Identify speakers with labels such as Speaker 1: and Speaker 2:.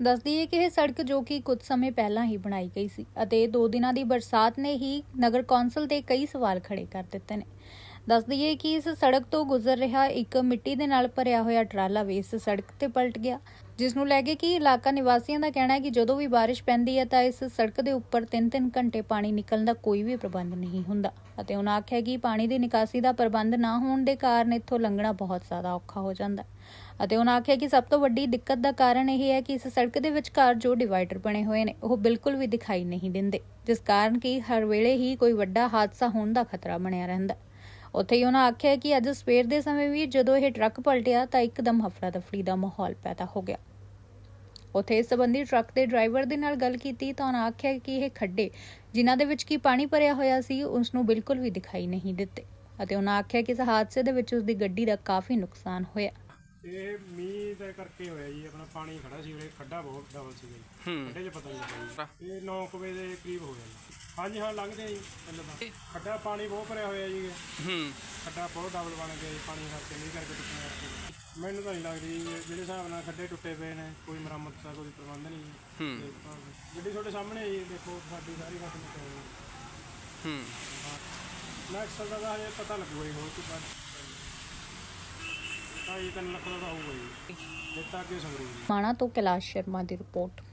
Speaker 1: ਦੱਸਦੀ ਹੈ ਕਿ ਇਹ ਸੜਕ ਜੋ ਕਿ ਕੁਝ ਸਮੇਂ ਪਹਿਲਾਂ ਹੀ ਬਣਾਈ ਗਈ ਸੀ ਅਤੇ 2 ਦਿਨਾਂ ਦੀ ਬਰਸਾਤ ਨੇ ਹੀ ਨਗਰ ਕੌਂਸਲ ਦੇ ਕਈ ਸਵਾਲ ਖੜੇ ਕਰ ਦਿੱਤੇ ਨੇ। ਦੱਸਦੀ ਹੈ ਕਿ ਇਸ ਸੜਕ ਤੋਂ ਗੁਜ਼ਰ ਰਿਹਾ ਇੱਕ ਮਿੱਟੀ ਦੇ ਨਾਲ ਭਰਿਆ ਹੋਇਆ ਟਰਾਲਾ ਵੀ ਇਸ ਸੜਕ ਤੇ ਪਲਟ ਗਿਆ, ਜਿਸ ਨੂੰ ਲੈ ਕੇ ਕਿ ਇਲਾਕਾ ਨਿਵਾਸੀਆਂ ਦਾ ਕਹਿਣਾ ਹੈ ਕਿ ਜਦੋਂ ਵੀ ਬਾਰਿਸ਼ ਪੈਂਦੀ ਹੈ ਤਾਂ ਇਸ ਸੜਕ ਦੇ ਉੱਪਰ 3-3 ਘੰਟੇ ਪਾਣੀ ਨਿਕਲਣ ਦਾ ਕੋਈ ਵੀ ਪ੍ਰਬੰਧ ਨਹੀਂ ਹੁੰਦਾ ਅਤੇ ਉਹਨਾਂ ਆਖਿਆ ਕਿ ਪਾਣੀ ਦੀ ਨਿਕਾਸੀ ਦਾ ਪ੍ਰਬੰਧ ਨਾ ਹੋਣ ਦੇ ਕਾਰਨ ਇੱਥੋਂ ਲੰਘਣਾ ਬਹੁਤ ਜ਼ਿਆਦਾ ਔਖਾ ਹੋ ਜਾਂਦਾ ਹੈ ਅਤੇ ਉਹਨਾਂ ਆਖਿਆ ਕਿ ਸਭ ਤੋਂ ਵੱਡੀ ਦਿੱਕਤ ਦਾ ਕਾਰਨ ਇਹ ਹੈ ਕਿ ਇਸ ਸੜਕ ਦੇ ਵਿਚਕਾਰ ਜੋ ਡਿਵਾਈਡਰ ਬਣੇ ਹੋਏ ਨੇ, ਉਹ ਬਿਲਕੁਲ ਵੀ ਦਿਖਾਈ ਨਹੀਂ ਦਿੰਦੇ, ਜਿਸ ਕਾਰਨ ਕਿ ਹਰ ਵੇਲੇ ਹੀ ਕੋਈ ਵੱਡਾ ਹਾਦਸਾ ਹੋਣ ਦਾ ਖਤਰਾ ਬਣਿਆ ਰਹਿੰਦਾ ਹੈ। ਉੱਥੇ ਹੀ ਉਹਨਾਂ ਆਖਿਆ ਕਿ ਅੱਜ ਸਵੇਰ ਦੇ ਸਮੇਂ ਵੀ ਜਦੋਂ ਇਹ ਟਰੱਕ ਪਲਟਿਆ ਤਾਂ ਇੱਕਦਮ ਹਫੜਾ ਦਫੜੀ ਦਾ ਮਾਹੌਲ ਪੈਦਾ ਹੋ ਗਿਆ। ਉੱਥੇ ਇਸ ਸੰਬੰਧੀ ਟਰੱਕ ਦੇ ਡਰਾਈਵਰ ਦੇ ਨਾਲ ਗੱਲ ਕੀਤੀ ਤਾਂ ਉਹਨਾਂ ਆਖਿਆ ਕਿ ਇਹ ਖੱਡੇ ਜਿਨ੍ਹਾਂ ਦੇ ਵਿੱਚ ਕੀ ਪਾਣੀ ਭਰਿਆ ਹੋਇਆ ਸੀ ਉਸ ਨੂੰ ਬਿਲਕੁਲ ਵੀ ਦਿਖਾਈ ਨਹੀਂ ਦਿੱਤੇ ਅਤੇ ਉਹਨਾਂ ਆਖਿਆ ਕਿ ਇਸ ਹਾਦਸੇ ਦੇ ਵਿੱਚ ਉਸ ਦੀ ਗੱਡੀ ਦਾ ਕਾਫੀ ਨੁਕਸਾਨ ਹੋਇਆ।
Speaker 2: ਇਹ ਮੀਂਹ ਦੇ ਕਰਕੇ ਹੋਇਆ ਜੀ ਆਪਣਾ ਪਾਣੀ ਖੜਾ ਸੀ ਉਰੇ ਖੱਡਾ ਬਹੁਤ ਡਬਲ ਸੀ ਜੀ। ਖੱਡੇ 'ਚ ਪਤਾ ਨਹੀਂ ਲੱਗਾ ਜੀ। ਇਹ 9 ਵਜੇ ਦੇ ਕਰੀਬ ਹੋ ਗਿਆ ਜੀ। ਹਾਂਜੀ ਹਾਂ ਲੰਘਦੇ ਆ ਜੀ ਪਹਿਲਾਂ ਤਾਂ ਖੱਡਾ ਪਾਣੀ ਬਹੁਤ ਭਰਿਆ ਹੋਇਆ ਜੀ
Speaker 3: ਹੂੰ।
Speaker 2: ਖੱਡਾ ਬਹੁਤ ਡਬਲ ਬਣ ਗਿਆ ਜੀ ਪਾਣੀ ਕਰਕੇ ਮੀਂਹ ਕਰਕੇ ਟੁੱਟਣ ਕਰਕੇ ਮੈਨੂੰ ਤਾਂ ਨਹੀਂ ਲੱਗਦੀ ਜੀ, ਜਿਹੜੇ ਹਿਸਾਬ ਨਾਲ ਖੱਡੇ ਟੁੱਟੇ ਪਏ ਨੇ ਕੋਈ ਮੁਰੰਮਤ ਦਾ ਕੋਈ ਪ੍ਰਬੰਧ ਨਹੀਂ ਜੀ।
Speaker 3: ਹੂੰ।
Speaker 2: ਤੇ ਗੱਡੀ ਤੁਹਾਡੇ ਸਾਹਮਣੇ ਹੈ ਜੀ ਦੇਖੋ ਸਾਡੀ ਸਾਰੀ ਫਸਲ ਨਿਕਲ ਗਈ
Speaker 3: ਹੂੰ।
Speaker 2: ਨੈਕਸਟ ਦਾ ਤਾਂ ਹਜੇ ਪਤਾ ਲੱਗੂਗਾ ਜੀ ਹੋਰ ਕੀ ਬਾਤ ਢਾਈ ਤਿੰਨ ਲੱਖ ਦਾ ਤਾਂ ਹੋਊਗਾ ਜੀ। ਦਿੱਤਾ ਕਿ ਸੰਗਰੂਰ? ਜੀ
Speaker 1: ਮਾਣਾ ਤੋਂ ਕੈਲਾਸ਼ ਸ਼ਰਮਾ ਦੀ ਰਿਪੋਰਟ।